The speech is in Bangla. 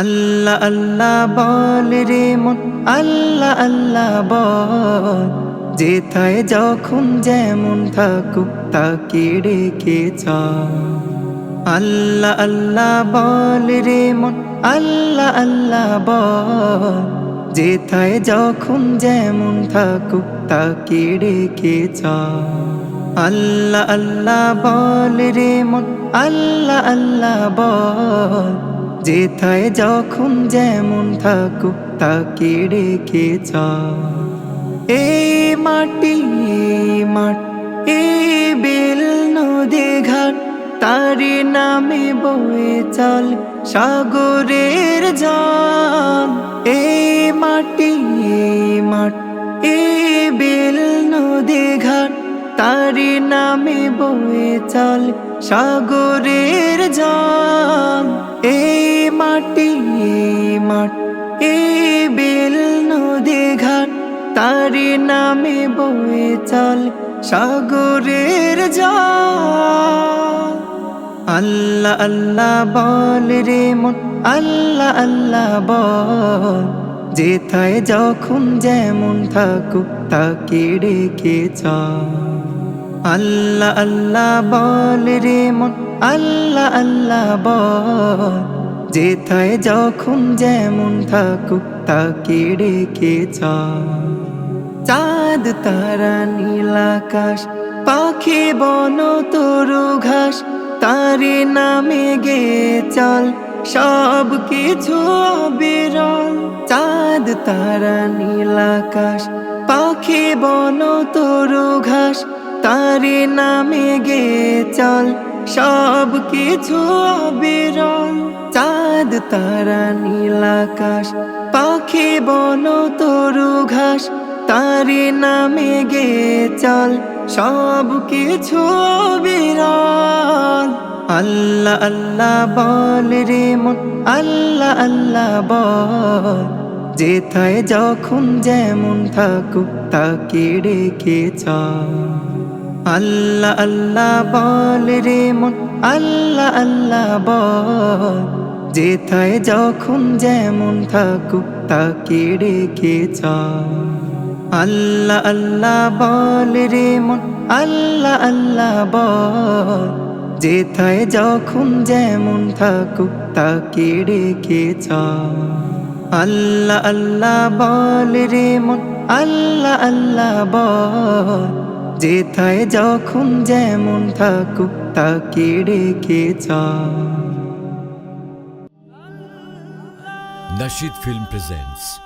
আল্লাহ আল্লাহ বল রে মন, আল্লাহ আল্লাহ বল। যেথায় যখন যেমন থাকুক, তাকে চল আল্লাহ আল্লাহ বল রে মন, আল্লাহ আল্লাহ বল। যেথায় যখন যেমন থাকুক, তাকে চল আল্লাহ আল্লাহ বল রে মন, আল্লাহ আল্লাহ বল। যেথায় যখন যেমন থাকুক, তাকে রেখে চল এই মাটি মাঠ বেল নদী ঘাট, তারি নামে বয়ে চল সাগরের জল এই মাটি মাঠ এই বেল নদী ঘাট, তারি নামে বয়ে চল সাগরের জল ঘাট তারি নামে বয়ে চল সাগরের জল। আল্লাহ আল্লাহ বল রে মন, আল্লাহ আল্লাহ বল। যেথায় যখন যেমন থাকুক, তাকে রেখে চল। আল্লাহ আল্লাহ বল রে মন, আল্লাহ আল্লাহ বল। যেথায় যখন যেমন থাকুক তাকে রেখে চল চাঁদ, তারা নীলাকাশ পাখি বন তরু ঘাস তারি নামে গে চল, সব কিছু বিরল। চাঁদ, তারা নীলাকাশ পাখি বন তরু ঘাস তারি নামে গে চল সব কিছু বিরল চাঁদ, তারা নীলাকাশ পাখি, বন, তরু ঘাস তারি নামে গে চল সব কিছু বিরল আল্লাহ আল্লাহ বল রে মন, আল্লাহ আল্লাহ বল। যেথায় যখন যেমন থাকুক, তাকে রেখে চল। আল্লাহ আল্লাহ বল রে মন, আল্লাহ আল্লাহ বল। যেথায় যখন যেমন থাকুক, তাকে রেখে চল। আল্লাহ আল্লাহ বল রে মন, আল্লাহ আল্লাহ বল। যেথায় যখন যেমন থাকুক, তাকে রেখে চল। আল্লাহ আল্লাহ বল রে মন, আল্লাহ আল্লাহ বল। যেথায় যখন যেমন থাকুক তাকে ডেকে Nashid Film presents